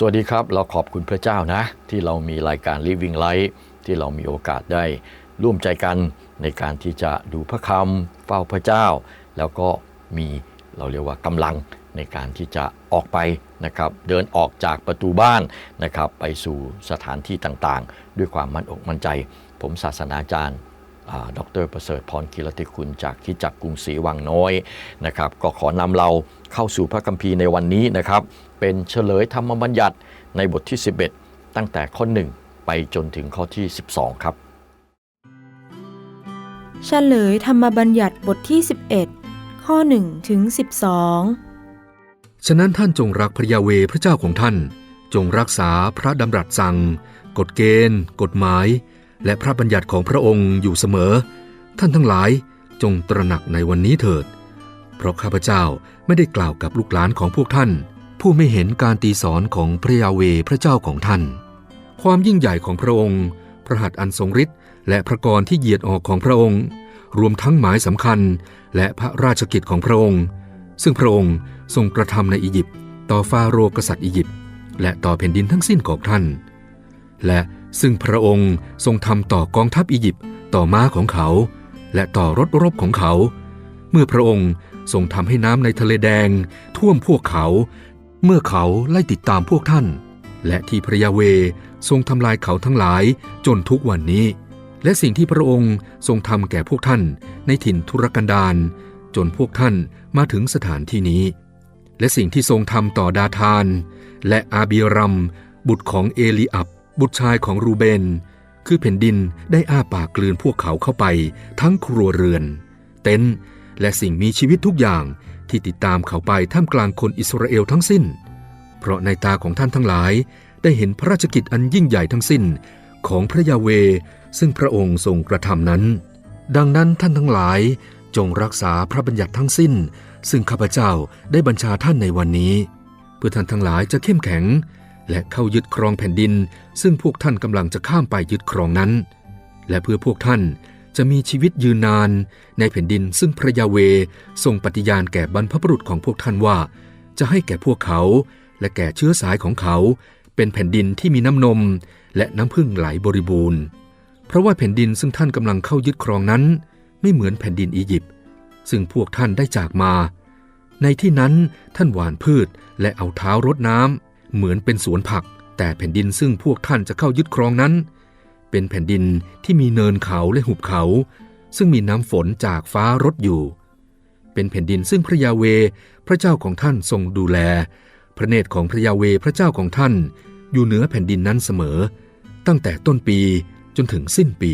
สวัสดีครับ เราขอบคุณพระเจ้านะ ที่เรามีรายการ Living Light ที่เรามีโอกาสได้ร่วมใจกันในการที่จะดูพระคำเฝ้าพระเจ้า แล้วก็มีเราเรียกว่ากำลังในการที่จะออกไปนะครับเดินออกจากประตูบ้านนะครับไปสู่สถานที่ต่างๆ ด้วยความมั่นอกมั่นใจ ผมศาสนาจารย์ ดรประเสริฐพรกิรติคุณจากที่จักรกรุงศรีวังน้อยนะครับก็ขอนำเราเข้าสู่พระคัมภีร์ในวันนี้นะครับ เป็นเฉลยธรรมบัญญัติในบทที่ 11 ตั้งแต่ข้อ 1 ไปจนถึงข้อที่ 12 ครับ เฉลยธรรมบัญญัติบทที่ 11 ข้อ1ถึง12 ฉะนั้นท่านจงรักพระยาเวพระเจ้าของท่าน จงรักษาพระดำรัสสั่ง กฎเกณฑ์ กฎหมาย และพระบัญญัติของพระองค์อยู่เสมอ ท่านทั้งหลายจงตระหนักในวันนี้เถิด เพราะข้าพเจ้าไม่ได้กล่าวกับลูกหลานของพวกท่าน ผู้ไม่เห็นการตีสอนของพระยาเวพระเจ้าของท่าน ความยิ่งใหญ่ของพระองค์ พระหัตถ์อันทรงฤทธิ์และพระกรที่เหยียดออกของพระองค์ รวมทั้งหมายสำคัญและพระราชกิจของพระองค์ ซึ่งพระองค์ทรงกระทำในอียิปต์ต่อฟาโรห์กษัตริย์อียิปต์และต่อแผ่นดินทั้งสิ้นของท่าน และ ซึ่งพระองค์ทรงทำต่อกองทัพอียิปต์ต่อม้าของเขา และต่อรถรบของเขา เมื่อพระองค์ทรงทำให้น้ำในทะเลแดงท่วมพวกเขา เมื่อเขาไล่ติดตามพวกท่าน และที่พระยาเวทรงทำลายเขาทั้งหลายจนทุกวันนี้ และสิ่งที่พระองค์ทรงทำแก่พวกท่านในถิ่นทุรกันดารจนพวกท่านมาถึงสถานที่นี้ และสิ่งที่ทรงทำต่อดาธาน และอาบีรัม บุตรของเอลีอับ บุตรชายของรูเบน คือแผ่นดินได้อ้าปากกลืนพวกเขาเข้าไป ทั้งครัวเรือน เต็นท์และสิ่งมีชีวิตทุกอย่างที่ติดตามเขาไปท่ามกลางคนอิสราเอลทั้งสิ้น เพราะในตาของท่านทั้งหลายได้เห็นพระราชกิจอันยิ่งใหญ่ทั้งสิ้นของพระยาเว ซึ่งพระองค์ทรงกระทำนั้น ดังนั้นท่านทั้งหลายจงรักษาพระบัญญัติทั้งสิ้น ซึ่งข้าพเจ้าได้บัญชาท่านในวันนี้ เพื่อท่านทั้งหลายจะเข้มแข็ง และเข้ายึดครองแผ่นดิน ซึ่งพวกท่านกำลังจะข้ามไปยึดครองนั้น และเพื่อพวกท่านจะมีชีวิตยืนนานในแผ่นดินซึ่งพระยาเวทรงปฏิญาณแก่บรรพบุรุษของพวกท่านว่า จะให้แก่พวกเขา และแก่เชื้อสายของเขา เป็นแผ่นดินที่มีน้ำนม และน้ำพึ่งไหลบริบูรณ์ เพราะว่าแผ่นดินซึ่งท่านกำลังเข้ายึดครองนั้น ไม่เหมือนแผ่นดินอียิปต์ซึ่งพวกท่านได้จากมา ในที่นั้นท่านหว่านพืชและเอาเท้ารดน้ำ เหมือนเป็นสวนผัก แต่แผ่นดินซึ่งพวกท่านจะเข้ายึดครองนั้น เป็นแผ่นดินที่มีเนินเขาและหุบเขา ซึ่งมีน้ำฝนจากฟ้ารดอยู่ เป็นแผ่นดินซึ่งพระยาเวพระเจ้าของท่านทรงดูแล พระเนตรของพระยาเวพระเจ้าของท่าน อยู่เหนือแผ่นดินนั้นเสมอ ตั้งแต่ต้นปีจนถึงสิ้นปี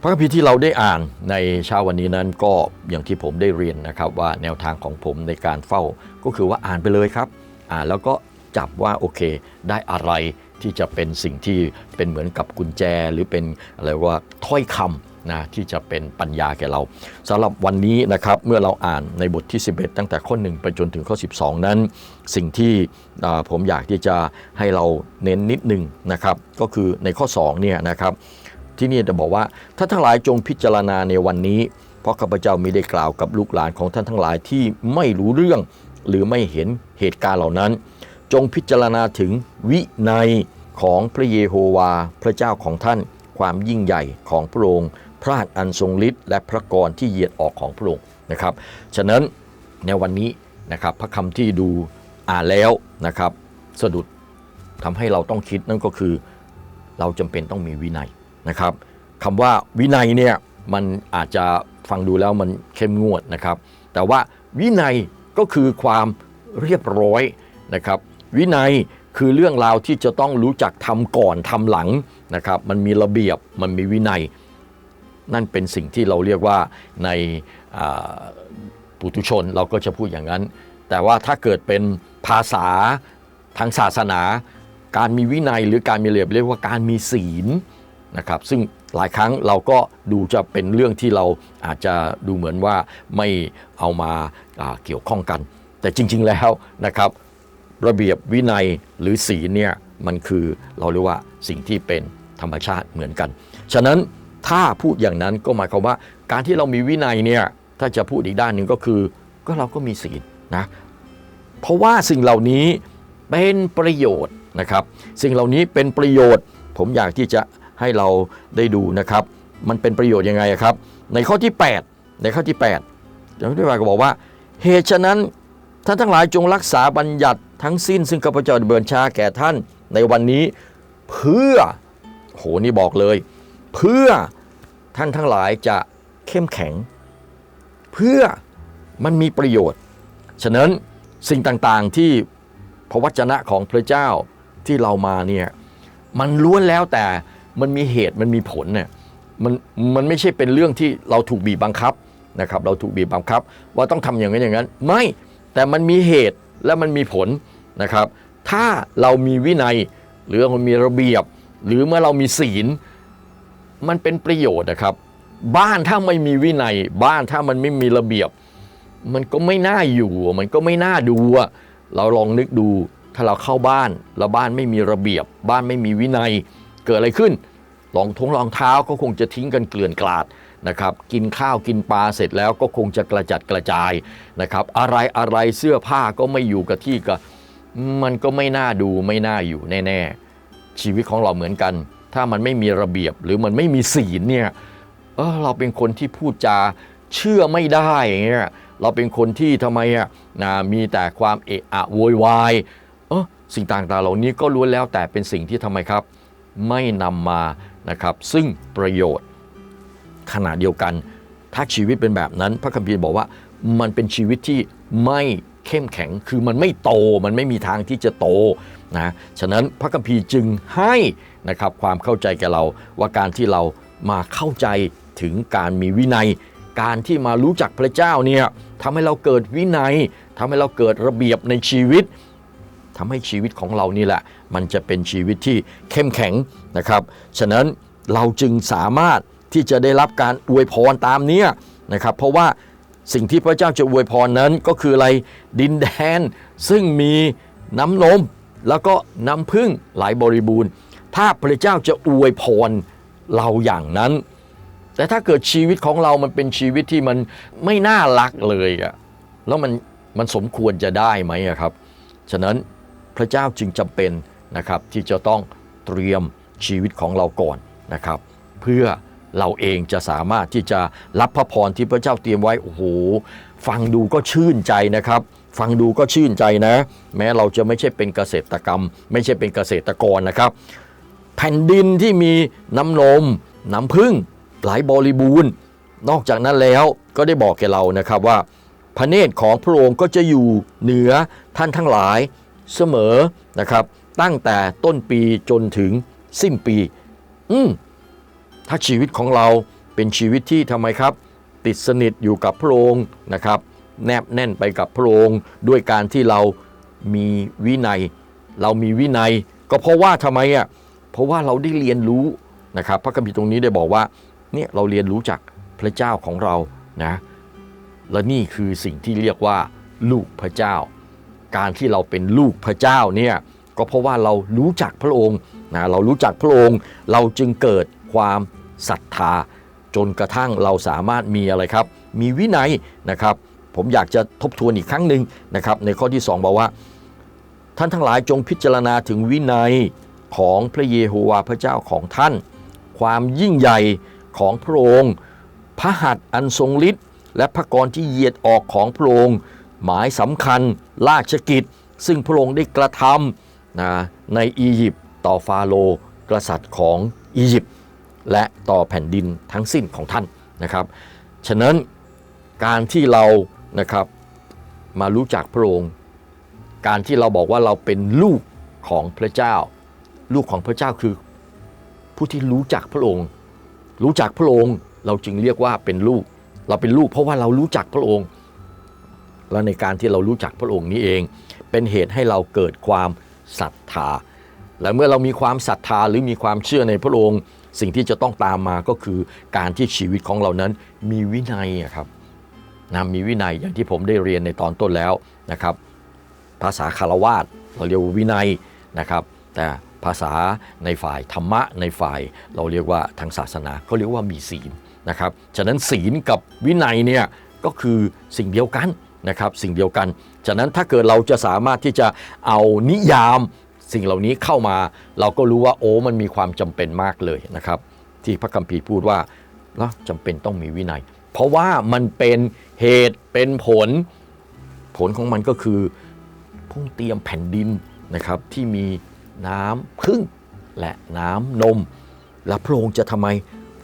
พระคัมภีร์ที่เราได้อ่านในเช้าวันนี้นั้นก็อย่างที่ผมได้เรียนนะครับว่าแนวทางของผมในการเฝ้าก็คือว่าอ่านไปเลยครับ อ่าแล้วก็จับว่าโอเค ได้อะไรที่จะเป็นสิ่งที่เป็นเหมือนกับกุญแจหรือเป็นอะไรว่าถ้อยคำนะที่จะเป็นปัญญาแก่เราสำหรับวันนี้นะครับเมื่อเราอ่านในบทที่ 11 ตั้งแต่ข้อ 1 ไปจนถึงข้อ 12 นั้น สิ่งที่ผมอยากที่จะให้เราเน้นนิดนึงนะครับ ก็คือในข้อ2เนี่ยนะครับที่นี่จะบอกว่าท่านทั้งหลายจงพิจารณาในวันนี้ เพราะข้าพเจ้ามีได้กล่าวกับลูกหลานของท่านทั้งหลายที่ไม่รู้เรื่อง หรือไม่เห็นเหตุการณ์เหล่านั้น จงพิจารณาถึงวินัยของพระเยโฮวา พระเจ้าของท่าน ความยิ่งใหญ่ของพระองค์พระหัตถ์อันทรงฤทธิ์และพระกรที่เหยียดออกของพระองค์นะครับ ฉะนั้นในวันนี้นะครับพระคำที่ดูอ่านแล้วนะครับสะดุดทำให้เราต้องคิดนั่นก็คือเราจำเป็นต้องมีวินัยนะครับคำว่าวินัยเนี่ยมันอาจจะฟังดูแล้วมันเข้มงวดนะครับ แต่ว่าวินัย ก็คือความเรียบร้อยนะครับ วินัยคือเรื่องราวที่จะต้องรู้จักทำก่อนทำหลังนะครับ มันมีระเบียบมันมีวินัย นั่นเป็นสิ่งที่เราเรียกว่าในปุถุชนเราก็จะพูดอย่างนั้น แต่ว่าถ้าเกิดเป็นภาษาทางศาสนา การมีวินัยหรือการมีระเบียบเรียกว่าการมีศีลนะครับซึ่งหลายครั้งเราก็ดูจะเป็นเรื่องที่เราอาจจะดูเหมือนว่าไม่เอามา เกี่ยวข้องกัน แต่จริง ๆแล้วนะครับระเบียบวินัยหรือศีลเนี่ยมันคือเราเรียกว่าสิ่งที่เป็นธรรมชาติเหมือนกัน ฉะนั้นถ้าพูดอย่างนั้นก็หมายความว่า การที่เรามีวินัยเนี่ยถ้าจะพูดอีกด้านหนึ่งก็คือ ก็เราก็มีศีลนะเพราะว่าสิ่งเหล่านี้เป็นประโยชน์นะครับ สิ่งเหล่านี้เป็นประโยชน์ ผมอยากที่จะให้เราได้ดูนะครับ มันเป็นประโยชน์ยังไงครับ ในข้อที่ 8 ในข้อที่8อย่างที่ว่าก็บอกว่า เหตุฉะนั้นท่านทั้งหลายจงรักษาบัญญัติทั้งสิ้นซึ่งข้าพเจ้าได้เบินชาแก่ท่านในวันนี้ เพื่อโหนี่บอกเลย เพื่อท่านทั้งหลายจะเข้มแข็ง เพื่อมันมีประโยชน์ ฉะนั้นสิ่งต่างๆที่พระวจนะของพระเจ้าที่เรามาเนี่ยมันล้วนแล้วแต่มันมีเหตุมันมีผลเนี่ยมันมันไม่ใช่เป็นเรื่องที่เราถูกบีบบังคับ นะครับเราถูกบีบบังคับ ว่าต้องทำอย่างนั้นอย่างนั้น ไม่แต่มันมีเหตุและมันมีผลนะครับ ถ้าเรามีวินัย หรือเรามีระเบียบ หรือเมื่อเรามีศีล มันเป็นประโยชน์นะครับ บ้านถ้าไม่มีวินัย บ้านถ้ามันไม่มีระเบียบ มันก็ไม่น่าอยู่ มันก็ไม่น่าดูเราลองนึกดูถ้าเราเข้าบ้านแล้วบ้านไม่มีระเบียบ บ้านไม่มีวินัย เกิดอะไรขึ้นรองทงรองเท้าก็คงจะทิ้งกันเกลื่อนกลาด นะครับกินข้าวกินปลาเสร็จแล้วก็คงจะกระจัดกระจายนะครับอะไรอะไรเสื้อผ้าก็ไม่อยู่กับที่ก็มันก็ไม่น่าดูไม่น่าอยู่แน่ๆ ชีวิตของเราเหมือนกัน ถ้ามันไม่มีระเบียบหรือมันไม่มีศีลเนี่ยเออเราเป็นคนที่พูดจาเชื่อไม่ได้อย่างเงี้ยเราเป็นคนที่ทำไมอะนะมีแต่ความเอะอะโวยวายเออสิ่งต่างๆ เหล่านี้ก็ล้วนแล้วแต่เป็นสิ่งที่ทำไมครับ ไม่นำมานะครับซึ่งประโยชน์ ขณะเดียวกัน ถ้าชีวิตเป็นแบบนั้น พระคัมภีร์บอกว่ามันเป็นชีวิตที่ไม่เข้มแข็งคือมันไม่โตมันไม่มีทางที่จะโตนะฉะนั้นพระคัมภีร์จึงให้นะครับความเข้าใจแก่เราว่าการที่เรามาเข้าใจถึงการมีวินัย การที่มารู้จักพระเจ้าเนี่ยทำให้เราเกิดวินัยทำให้เราเกิดระเบียบในชีวิตทำให้ชีวิตของเรานี่แหละ มันจะเป็นชีวิตที่เข้มแข็งนะครับ ฉะนั้นเราจึงสามารถ ที่จะได้รับการอวยพรตามเนี้ยนะครับ เพราะว่าสิ่งที่พระเจ้าจะอวยพรนั้นก็คืออะไรดินแดน ซึ่งมีน้ำนมแล้วก็น้ำพึ่งหลายบริบูรณ์ ถ้าพระเจ้าจะอวยพรเราอย่างนั้น แต่ถ้าเกิดชีวิตของเรามันเป็นชีวิตที่มันไม่น่ารักเลยอะแล้วมันมันสมควรจะได้ไหมครับ ฉะนั้นพระเจ้าจึงจำเป็นนะครับที่จะต้องเตรียมชีวิตของเราก่อนนะครับ เพื่อ เราเองจะสามารถที่จะรับพระพรที่พระเจ้าเตรียมไว้โอ้โหฟังดูก็ชื่นใจนะครับ ฟังดูก็ชื่นใจนะ แม้เราจะไม่ใช่เป็นเกษตรกรรม ไม่ใช่เป็นเกษตรกรนะครับ แผ่นดินที่มีน้ำนม น้ำพึ่งหลายบริบูรณ์ นอกจากนั้นแล้วก็ได้บอกแก่เรานะครับว่า พระเนตรของพระองค์ก็จะอยู่เหนือท่านทั้งหลายเสมอนะครับ ตั้งแต่ต้นปีจนถึงสิ้นปี อืม ถ้าชีวิตของเราเป็นชีวิตที่ทำไมครับ ติดสนิทอยู่กับพระองค์นะครับ แนบแน่นไปกับพระองค์ด้วยการที่เรามีวินัย เรามีวินัย ก็เพราะว่าทำไมอะเพราะว่าเราได้เรียนรู้นะครับ พระคัมภีร์ตรงนี้ได้บอกว่าเนี่ยเราเรียนรู้จากพระเจ้าของเรานะและนี่คือสิ่งที่เรียกว่าลูกพระเจ้า การที่เราเป็นลูกพระเจ้าเนี่ยก็เพราะว่าเรารู้จักพระองค์นะเรารู้จักพระองค์ เราจึงเกิดความ ศรัทธา จนกระทั่งเราสามารถมีอะไรครับ มีวินัยนะครับ ผมอยากจะทบทวนอีกครั้งหนึ่งนะครับ ในข้อที่ 2 บอกว่า ท่านทั้งหลายจงพิจารณาถึงวินัยของพระเยโฮวาห์พระเจ้าของท่าน ความยิ่งใหญ่ของพระองค์ พระหัตถ์อันทรงฤทธิ์และพระกรที่เหยียดออกของพระองค์ หมายสำคัญราชกิจ ซึ่งพระองค์ได้กระทำนะในอียิปต์ต่อฟาโรห์กษัตริย์ของอียิปต์ และต่อแผ่นดินทั้งสิ้นของท่านนะครับ ฉะนั้นการที่เรานะครับมารู้จักพระองค์ การที่เราบอกว่าเราเป็นลูกของพระเจ้า ลูกของพระเจ้าคือ ผู้ที่รู้จักพระองค์ รู้จักพระองค์เราจึงเรียกว่าเป็นลูก เราเป็นลูกเพราะว่าเรารู้จักพระองค์ และในการที่เรารู้จักพระองค์นี้เอง เป็นเหตุให้เราเกิดความศรัทธาและเมื่อเรามีความศรัทธาหรือมีความเชื่อในพระองค์ สิ่งที่จะต้องตามมาก็คือการที่ชีวิตของเรานั้นมีวินัยครับนะมีวินัยอย่างที่ผมได้เรียนในตอนต้นแล้วนะครับ ภาษาคารวาสเราเรียกว่าวินัยนะครับ แต่ภาษาในฝ่ายธรรมะในฝ่ายเราเรียกว่าทางศาสนาเขาเรียกว่ามีศีลนะครับฉะนั้นศีลกับวินัยเนี่ยก็คือสิ่งเดียวกันนะครับสิ่งเดียวกัน ฉะนั้นถ้าเกิดเราจะสามารถที่จะเอานิยาม สิ่งเหล่านี้เข้ามาเราก็รู้ว่าโอ้มันมีความจำเป็นมากเลยนะครับ ที่พระคัมภีร์พูดว่าแล้วจำเป็นต้องมีวินัย เพราะว่ามันเป็นเหตุเป็นผล ผลของมันก็คือพุ่งเตรียมแผ่นดินนะครับที่มีน้ำพึ่งและน้ำนม และพระองค์จะทำไม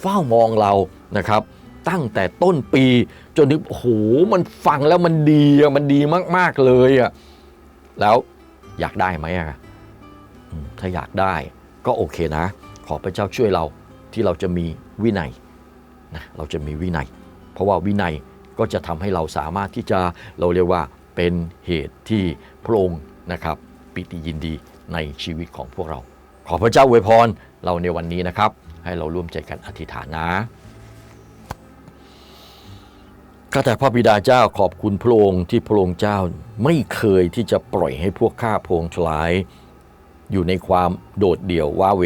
เฝ้ามองเรานะครับ ตั้งแต่ต้นปีจนถึงโอ้โหมันฟังแล้วมันดีอะมันดีมาก ๆ เลยอะแล้วอยากได้ไหมอะ ถ้าอยากได้ก็โอเคนะ ขอพระเจ้าช่วยเราที่เราจะมีวินัยนะเราจะมีวินัย เพราะว่าวินัยก็จะทำให้เราสามารถที่จะเราเรียกว่าเป็นเหตุที่พระองค์นะครับ ปิติยินดีในชีวิตของพวกเรา ขอพระเจ้าอวยพรเราในวันนี้นะครับ ให้เราร่วมใจกันอธิษฐานนะข้าแต่พระบิดาเจ้าขอบคุณพระองค์ที่พระองค์เจ้าไม่เคยที่จะปล่อยให้พวกข้าพงค์ทลาย อยู่ในความโดดเดี่ยวว้าเหว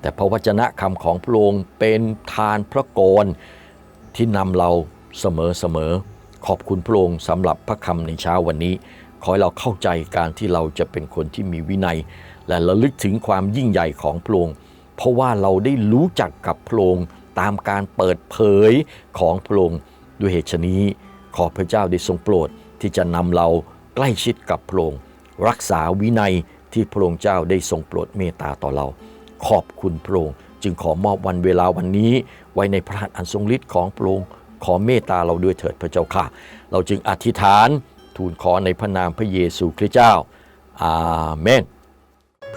แต่พระวจนะคำของพระองค์เป็นทานพระกรที่นำเราเสมอเสมอขอบคุณพระองค์สำหรับพระคำในเช้าวันนี้ ขอให้เราเข้าใจการที่เราจะเป็นคนที่มีวินัย และระลึกถึงความยิ่งใหญ่ของพระองค์เพราะว่าเราได้รู้จักกับพระองค์ตามการเปิดเผยของพระองค์ด้วยเหตุนี้ ขอพระเจ้าได้ทรงโปรดที่จะนำเราใกล้ชิดกับพระองค์รักษาวินัย ที่พระองค์เจ้าได้ทรงโปรดเมตตาต่อเรา ขอบคุณพระองค์จึงขอมอบวันเวลาวันนี้ ไว้ในพระหัตถ์อันทรงฤทธิ์ของพระองค์ขอเมตตาเราด้วยเถิดพระเจ้าค่ะ เราจึงอธิษฐานทูลขอในพระนามพระเยซูคริสต์เจ้าอาเมน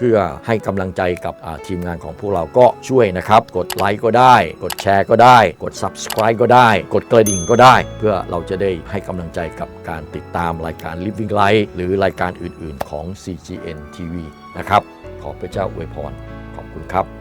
พื่อให้กำลังใจกับทีมงานของพวกเราก็ช่วยนะครับ กดไลค์ก็ได้ กดแชร์ก็ได้ กด Subscribe ก็ได้ กดกระดิ่งก็ได้ เพื่อเราจะได้ให้กำลังใจกับการติดตามรายการ Living Light หรือรายการอื่น ๆ ของ CGN TV นะครับ ขอพระเจ้าอวยพร ขอบคุณครับ